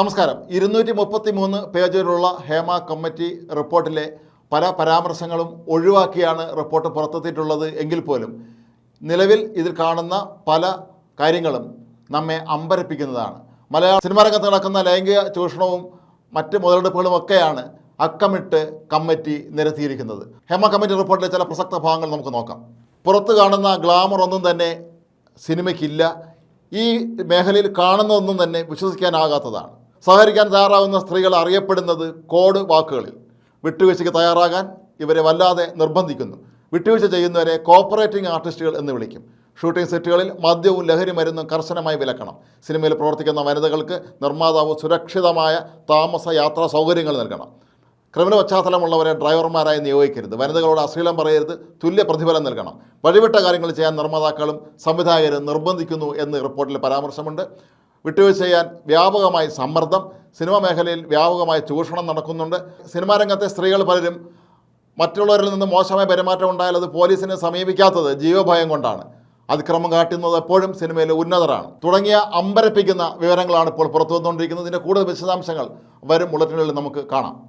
നമസ്കാരം. ഇരുന്നൂറ്റി മുപ്പത്തി മൂന്ന് പേജിലുള്ള ഹേമ കമ്മിറ്റി റിപ്പോർട്ടിലെ പല പരാമർശങ്ങളും ഒഴിവാക്കിയാണ് റിപ്പോർട്ട് പുറത്തെത്തിയിട്ടുള്ളത് എങ്കിൽ പോലും നിലവിൽ ഇതിൽ കാണുന്ന പല കാര്യങ്ങളും നമ്മെ അമ്പരപ്പിക്കുന്നതാണ്. മലയാള സിനിമാ രംഗത്ത് നടക്കുന്ന ലൈംഗിക ചൂഷണവും മറ്റ് മുതലെടുപ്പുകളും ഒക്കെയാണ് അക്കമിട്ട് കമ്മിറ്റി നിരത്തിയിരിക്കുന്നത്. ഹേമ കമ്മിറ്റി റിപ്പോർട്ടിലെ ചില പ്രസക്ത ഭാഗങ്ങൾ നമുക്ക് നോക്കാം. പുറത്ത് കാണുന്ന ഗ്ലാമർ ഒന്നും തന്നെ സിനിമയ്ക്കില്ല. ഈ മേഖലയിൽ കാണുന്നതൊന്നും തന്നെ വിശ്വസിക്കാനാകാത്തതാണ്. സഹകരിക്കാൻ തയ്യാറാവുന്ന സ്ത്രീകൾ അറിയപ്പെടുന്നത് കോഡ് വാക്കുകളിൽ. വിട്ടുവീഴ്ചയ്ക്ക് തയ്യാറാകാൻ ഇവരെ വല്ലാതെ നിർബന്ധിക്കുന്നു. വിട്ടുവീഴ്ച ചെയ്യുന്നവരെ കോപ്പറേറ്റിംഗ് ആർട്ടിസ്റ്റുകൾ എന്ന് വിളിക്കും. ഷൂട്ടിംഗ് സെറ്റുകളിൽ മദ്യവും ലഹരി മരുന്നും കർശനമായി വിലക്കണം. സിനിമയിൽ പ്രവർത്തിക്കുന്ന വനിതകൾക്ക് നിർമ്മാതാവ് സുരക്ഷിതമായ താമസ യാത്രാ സൗകര്യങ്ങൾ നൽകണം. ക്രിമിനൽ പശ്ചാത്തലമുള്ളവരെ ഡ്രൈവർമാരായി നിയോഗിക്കരുത്. വനിതകളോട് അശ്ലീലം പറയരുത്. തുല്യ പ്രതിഫലം നൽകണം. വഴിവിട്ട കാര്യങ്ങൾ ചെയ്യാൻ നിർമ്മാതാക്കളും സംവിധായകരും നിർബന്ധിക്കുന്നു എന്ന് റിപ്പോർട്ടിൽ പരാമർശമുണ്ട്. വിട്ടുവീഴ്ച ചെയ്യാൻ വ്യാപകമായി സമ്മർദ്ദം സിനിമാ മേഖലയിൽ വ്യാപകമായ ചൂഷണം നടക്കുന്നുണ്ട്. സിനിമാ രംഗത്തെ സ്ത്രീകൾ പലരും മറ്റുള്ളവരിൽ നിന്ന് മോശമായ പെരുമാറ്റം ഉണ്ടായാൽ അത് പോലീസിനെ സമീപിക്കാത്തത് ജീവഭയം കൊണ്ടാണ്. അതിക്രമം കാട്ടുന്നത് എപ്പോഴും സിനിമയിലെ ഉന്നതരാണ്. തുടങ്ങിയ അമ്പരപ്പിക്കുന്ന വിവരങ്ങളാണ് ഇപ്പോൾ പുറത്തു വന്നുകൊണ്ടിരിക്കുന്നത് ഇതിന്റെ കൂടുതൽ വിശദാംശങ്ങൾ വരും ബുള്ളറ്റിനുകളിൽ നമുക്ക് കാണാം.